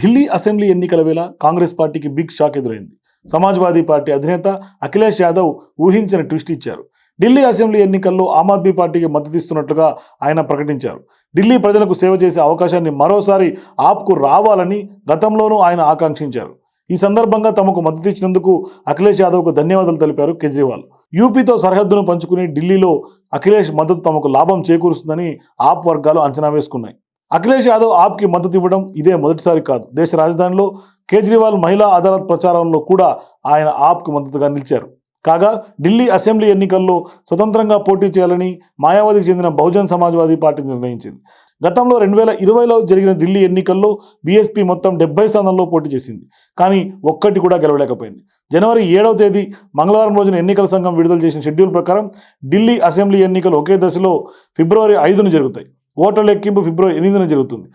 Delhi assembly ఎన్నికల వేళ కాంగ్రెస్ పార్టీకి బిగ్ షాక్ ఎదురైంది. సమాజ్వాదీ పార్టీ అధినేత అఖిలేష్ యాదవ్ ఊహించిన ట్విస్ట్ ఇచ్చారు. ఢిల్లీ అసెంబ్లీ ఎన్నికల్లో ఆమ్ ఆద్మీ పార్టీకి మద్దతిస్తున్నట్లుగా ఆయన ప్రకటించారు. ఢిల్లీ ప్రజలకు సేవ చేసే అవకాశాన్ని మరోసారి ఆప్కు రావాలని గతంలోనూ ఆయన ఆకాంక్షించారు. ఈ సందర్భంగా తమకు మద్దతు ఇచ్చినందుకు అఖిలేష్ యాదవ్కు ధన్యవాదాలు తెలిపారు కేజ్రీవాల్. యూపీతో సరిహద్దును పంచుకుని ఢిల్లీలో అఖిలేష్ మద్దతు తమకు లాభం చేకూరుస్తుందని ఆప్ వర్గాలు అంచనా వేసుకున్నాయి. అఖిలేష్ యాదవ్ ఆప్కి మద్దతు ఇవ్వడం ఇదే మొదటిసారి కాదు. దేశ రాజధానిలో కేజ్రీవాల్ మహిళా అదాలత్ ప్రచారంలో కూడా ఆయన ఆప్కు మద్దతుగా నిలిచారు. కాగా ఢిల్లీ అసెంబ్లీ ఎన్నికల్లో స్వతంత్రంగా పోటీ చేయాలని మాయావతికి చెందిన బహుజన్ సమాజ్వాదీ పార్టీ నిర్ణయించింది. గతంలో రెండు వేల ఇరవైలో జరిగిన ఢిల్లీ ఎన్నికల్లో బీఎస్పీ మొత్తం డెబ్బై స్థానాల్లో పోటీ చేసింది. కానీ ఒక్కటి కూడా గెలవలేకపోయింది. జనవరి ఏడవ తేదీ మంగళవారం రోజున ఎన్నికల సంఘం విడుదల చేసిన షెడ్యూల్ ప్రకారం ఢిల్లీ అసెంబ్లీ ఎన్నికలు ఒకే దశలో ఫిబ్రవరి ఐదున జరుగుతాయి. ఓట్ల లెక్కింపు ఫిబ్రవరి ఎనిమిదిన జరుగుతుంది.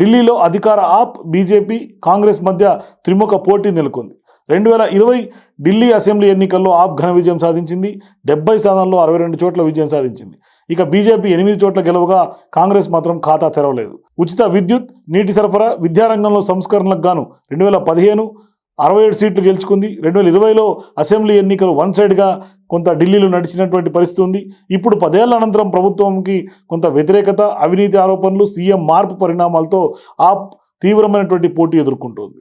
ఢిల్లీలో అధికార ఆప్ బీజేపీ కాంగ్రెస్ మధ్య త్రిముఖ పోటీ నెలకొంది. రెండు వేల ఇరవై ఢిల్లీ అసెంబ్లీ ఎన్నికల్లో ఆప్ ఘన విజయం సాధించింది. డెబ్బై స్థానాల్లో అరవై రెండు చోట్ల విజయం సాధించింది. ఇక బీజేపీ ఎనిమిది చోట్ల గెలవగా కాంగ్రెస్ మాత్రం ఖాతా తెరవలేదు. ఉచిత విద్యుత్ నీటి సరఫరా విద్యారంగంలో సంస్కరణలకు గాను రెండు వేల పదిహేను అరవై ఏడు సీట్లు గెలుచుకుంది. రెండు వేల ఇరవైలో అసెంబ్లీ ఎన్నికలు వన్ సైడ్గా కొంత ఢిల్లీలో నడిచినటువంటి పరిస్థితి ఉంది. ఇప్పుడు పదేళ్ళ అనంతరం ప్రభుత్వంకి కొంత వ్యతిరేకత అవినీతి ఆరోపణలు సీఎం మార్పు పరిణామాలతో ఆప్ తీవ్రమైనటువంటి పోటీ ఎదుర్కొంటోంది.